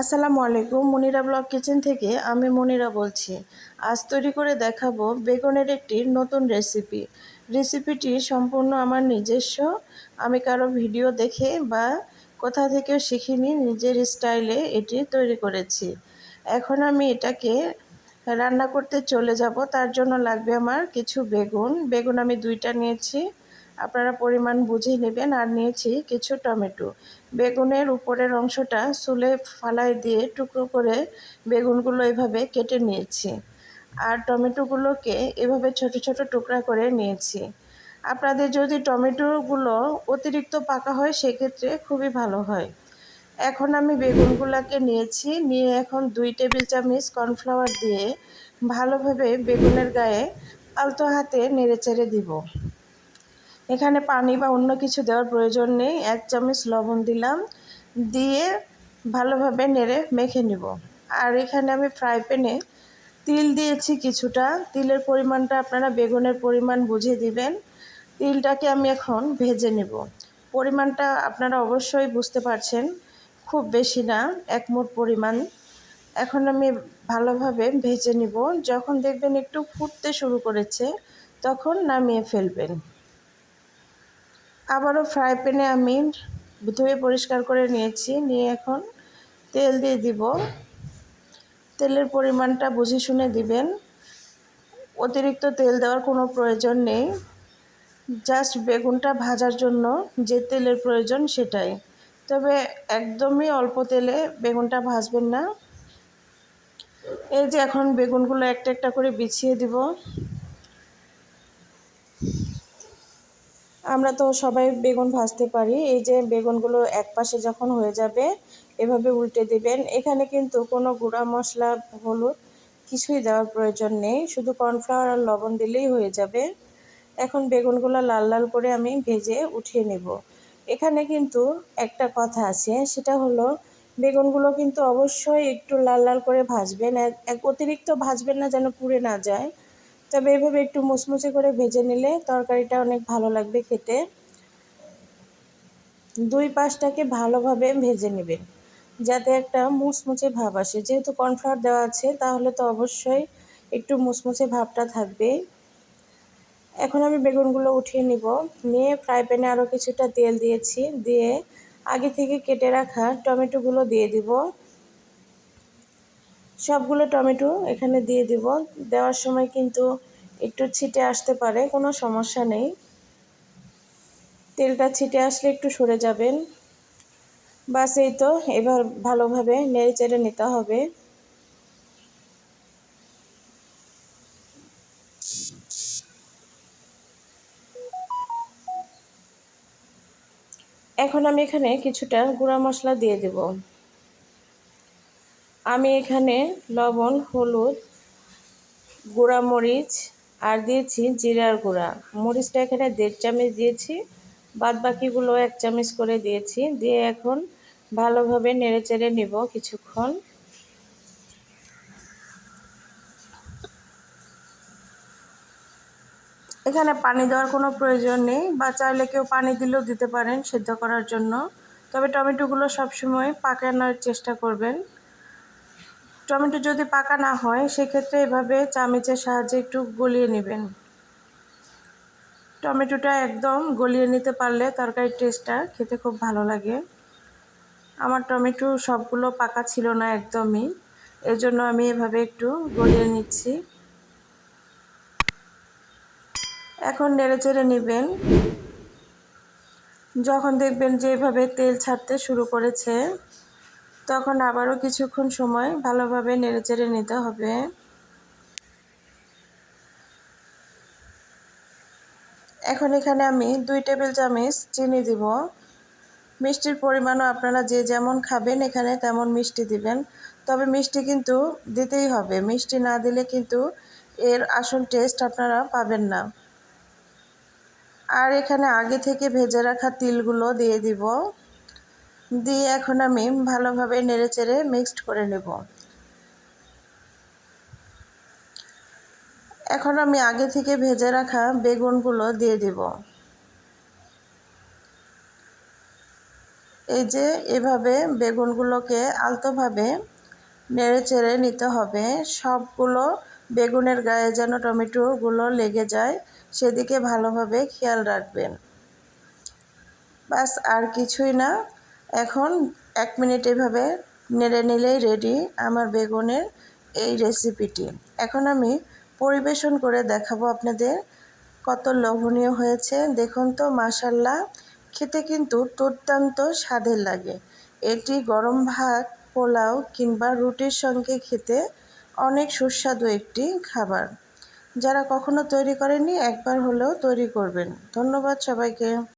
আসসালামু আলাইকুম, Monira blog kitchen থেকে আমি মনিরা বলছি। আজ তৈরি করে দেখাবো বেগুনের একটি নতুন রেসিপি। রেসিপিটি সম্পূর্ণ আমার নিজস্ব। আমি কারও ভিডিও দেখে বা কোথা থেকে শিখিনি, নিজের স্টাইলে এটি তৈরি করেছি। এখন আমি এটাকে রান্না করতে চলে যাব। তার জন্য লাগবে আমার কিছু বেগুন। বেগুন আমি দুইটা নিয়েছি। আপনারা পরিমাণ বুঝে নেবেন আর নিয়েছি কিছু টমেটো। বেগুনের উপরের অংশটা সুলে ফালাই দিয়ে টুকরো করে বেগুনগুলো এভাবে কেটে নিয়েছি। আর টমেটোগুলোকে এভাবে ছোট ছোট টুকরা করে নিয়েছি। আপনাদের যদি টমেটোগুলো অতিরিক্ত পাকা হয়, সেক্ষেত্রে খুবই ভালো হয়। এখন আমি বেগুনগুলোকে নিয়েছি। নিয়ে এখন দুই টেবিল চামচ কর্নফ্লাওয়ার দিয়ে ভালোভাবে বেগুনের গায়ে আলতো হাতে নেড়ে চেড়ে দিব। এখানে পানি বা অন্য কিছু দেওয়ার প্রয়োজন নেই। এক চামচ লবণ দিলাম। দিয়ে ভালোভাবে নেড়ে মেখে নিব। আর এখানে আমি ফ্রাই প্যানে তিল দিয়েছি কিছুটা। তিলের পরিমাণটা আপনারা বেগুনের পরিমাণ বুঝে দিবেন। তিলটাকে আমি এখন ভেজে নেব। পরিমাণটা আপনারা অবশ্যই বুঝতে পারছেন, খুব বেশি না, এক মুঠ পরিমাণ। এখন আমি ভালোভাবে ভেজে নিব। যখন দেখবেন একটু ফুটতে শুরু করেছে, তখন নামিয়ে ফেলবেন। আবারও ফ্রাই প্যানে আমি ধুয়ে পরিষ্কার করে নিয়েছি। নিয়ে এখন তেল দিয়ে দিব। তেলের পরিমাণটা বুঝে শুনে দিবেন। অতিরিক্ত তেল দেওয়ার কোনো প্রয়োজন নেই। জাস্ট বেগুনটা ভাজার জন্য যে তেলের প্রয়োজন সেটাই। তবে একদমই অল্প তেলে বেগুনটা ভাজবেন না। এই যে এখন বেগুনগুলো একটা একটা করে বিছিয়ে দিব। আমরা তো সবাই বেগুন ভাজতে পারি। এই যে বেগুনগুলো এক পাশে যখন হয়ে যাবে, এভাবে উল্টে দিবেন। এখানে কিন্তু কোনো গুঁড়া মশলা, হলুদ কিছুই দেওয়ার প্রয়োজন নেই। শুধু কর্নফ্লাওয়ার আর লবণ দিলেই হয়ে যাবে। এখন বেগুনগুলো লাল লাল করে আমি ভেজে উঠিয়ে নেব। এখানে কিন্তু একটা কথা আছে, সেটা হলো বেগুনগুলো কিন্তু অবশ্যই একটু লাল লাল করে ভাজবেন। এক অতিরিক্ত ভাজবেন না যেন পুড়ে না যায়। তবে এভাবে একটু মুচমুচে করে ভেজে নিলে তরকারিটা অনেক ভালো লাগবে খেতে। দুই পাশটাকে ভালোভাবে ভেজে নেবেন যাতে একটা মুচমুচে ভাব আসে। যেহেতু কর্নফ্লাওয়ার দেওয়া আছে, তাহলে তো অবশ্যই একটু মুচমুচে ভাবটা থাকবে এখন আমি বেগুনগুলো উঠিয়ে নিব। নিয়ে ফ্রাই প্যানে আরও কিছুটা তেল দিয়েছি, দিয়ে আগে থেকে কেটে রাখা টমেটোগুলো দিয়ে দিব। সবগুলো টমেটো এখানে দিয়ে দিব। দেওয়ার সময় কিন্তু একটু ছিটে আসতে পারে, কোনো সমস্যা নেই। তেলটা ছিটে আসলে একটু সরে যাবেন। বাস এই তো, এবার ভালোভাবে নেড়ে চেড়ে নিতে হবে। এখন আমি এখানে কিছুটা গুঁড়া মশলা দিয়ে দেব। আমি এখানে লবণ, হলুদ গুঁড়া মরিচ আর দিয়েছি জিরার গুঁড়া। মরিচটা এখানে দেড় চামচ দিয়েছি বাদ বাকিগুলো এক চামচ করে দিয়েছি। দিয়ে এখন ভালোভাবে নেড়ে চেড়ে নেব কিছুক্ষণ। এখানে পানি দেওয়ার কোনো প্রয়োজন নেই বা চাইলে কেউ পানি দিলেও দিতে পারেন সেদ্ধ করার জন্য। তবে টমেটোগুলো সবসময় পাকানোর চেষ্টা করবেন। টমেটো যদি পাকা না হয়, সেক্ষেত্রে এভাবে চামচের সাহায্যে একটু গলিয়ে নেবেন। টমেটোটা একদম গলিয়ে নিতে পারলে তরকারির টেস্টটা খেতে খুব ভালো লাগে। আমার টমেটো সবগুলো পাকা ছিল না একদমই, এজন্য আমি এভাবে একটু গলিয়ে নিচ্ছি। এখন নেড়ে চেড়ে নেবেন। যখন দেখবেন যে এভাবে তেল ছাড়তে শুরু করেছে তখন আবারও কিছুক্ষণ সময় ভালোভাবে নেড়ে চেড়ে নিতে হবে। এখন এখানে আমি দুই টেবিল চামচ চিনি দিব। মিষ্টির পরিমাণও আপনারা যে যেমন খাবেন এখানে তেমন মিষ্টি দিবেন। তবে মিষ্টি কিন্তু দিতেই হবে। মিষ্টি না দিলে কিন্তু এর আসল টেস্ট আপনারা পাবেন না। আর এখানে আগে থেকে ভেজে রাখা তিলগুলো দিয়ে দিব। দিয়ে এখন আমি ভালোভাবে নেড়ে চেড়ে মিক্সড করে নেব। এখন আমি আগে থেকে ভেজে রাখা বেগুনগুলো দিয়ে দিব। এই যে এভাবে বেগুনগুলোকে আলতোভাবে নেড়ে চেড়ে নিতে হবে। সবগুলো বেগুনের গায়ে যেন টমেটোগুলো লেগে যায়, সেদিকে ভালোভাবে খেয়াল রাখবেন। বাস আর কিছুই না। এখন এক মিনিট এভাবে নেড়ে নিলেই রেডি আমার বেগুনের এই রেসিপিটি এখন আমি পরিবেশন করে দেখাবো আপনাদের কত লোভনীয় হয়েছে। দেখুন তো মাসাল্লাহ খেতে কিন্তু দুর্দান্ত স্বাদের লাগে। এটি গরম ভাত, পোলাও কিংবা রুটির সঙ্গে খেতে অনেক সুস্বাদু একটি খাবার। যারা কখনো তৈরি করেনি একবার হলেও তৈরি করবেন। ধন্যবাদ সবাইকে।